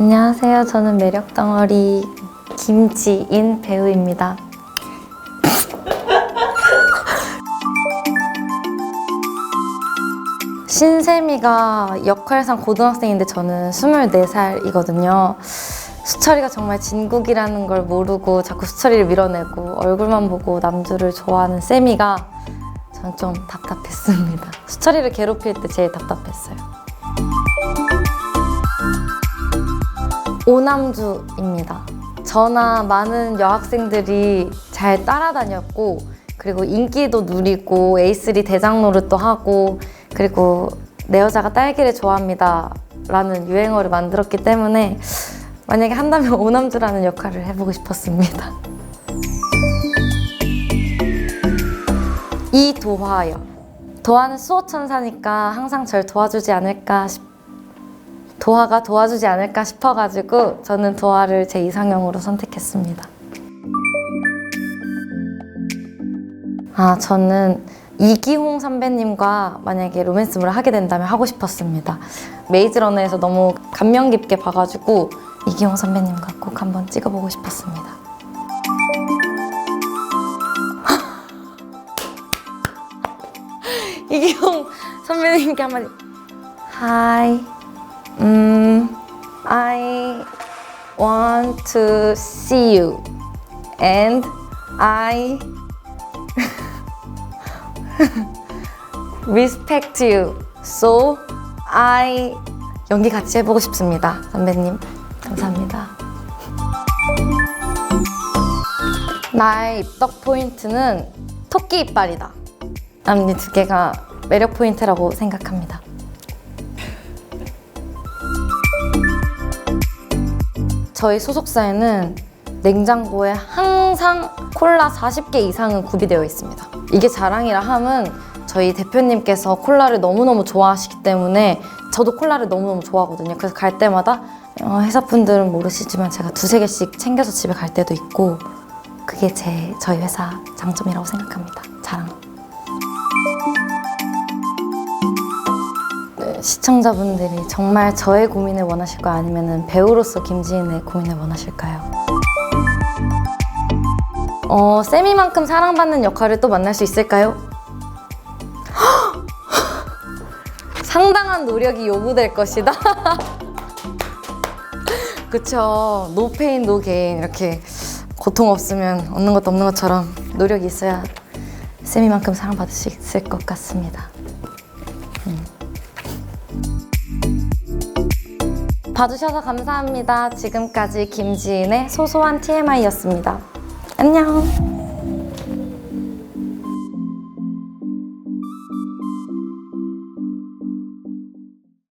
안녕하세요. 저는 매력 덩어리 김지인 배우입니다. 신세미가 역할상 고등학생인데 저는 24살이거든요. 수철이가 정말 진국이라는 걸 모르고 자꾸 수철이를 밀어내고 얼굴만 보고 남주를 좋아하는 세미가 저는 좀 답답했습니다. 수철이를 괴롭힐 때 제일 답답했어요. 오남주입니다. 저나 많은 여학생들이 잘 따라다녔고 그리고 인기도 누리고 A3 대장 노릇도 하고 그리고 내 여자가 딸기를 좋아합니다 라는 유행어를 만들었기 때문에 만약에 한다면 오남주라는 역할을 해보고 싶었습니다. 이도화요. 도화는 수호천사니까 항상 절 도와주지 않을까 싶 도화가 도와주지 않을까 싶어가지고 저는 도화를 제 이상형으로 선택했습니다. 아, 저는 이기홍 선배님과 만약에 로맨스물을 하게 된다면 하고 싶었습니다. 메이즈러너에서 너무 감명 깊게 봐가지고 이기홍 선배님과 꼭 한번 찍어보고 싶었습니다. 이기홍 선배님께 한마디. Hi. 음, I want to see you. And I respect you. So I 연기 같이 해보고 싶습니다. 선배님. 감사합니다. 나의 입덕 포인트는 토끼 이빨이다. 앞니 두 개가 매력 포인트라고 생각합니다. 저희 소속사에는 냉장고에 항상 콜라 40개 이상은 구비되어 있습니다. 이게 자랑이라 함은 저희 대표님께서 콜라를 너무너무 좋아하시기 때문에 저도 콜라를 너무너무 좋아하거든요. 그래서 갈 때마다 어, 회사분들은 모르시지만 제가 두세 개씩 챙겨서 집에 갈 때도 있고 그게 제 저희 회사 장점이라고 생각합니다. 자랑. 시청자분들이 정말 저의 고민을 원하실까요? 아니면 배우로서 김지인의 고민을 원하실까요? 어, 세미만큼 사랑받는 역할을 또 만날 수 있을까요? 상당한 노력이 요구될 것이다. 그쵸. 노페인 노게인 이렇게 고통 없으면 얻는 것도 없는 것처럼 노력이 있어야 세미만큼 사랑받을 수 있을 것 같습니다. 음. 봐주셔서 감사합니다. 지금까지 김지인의 소소한 TMI였습니다. 안녕.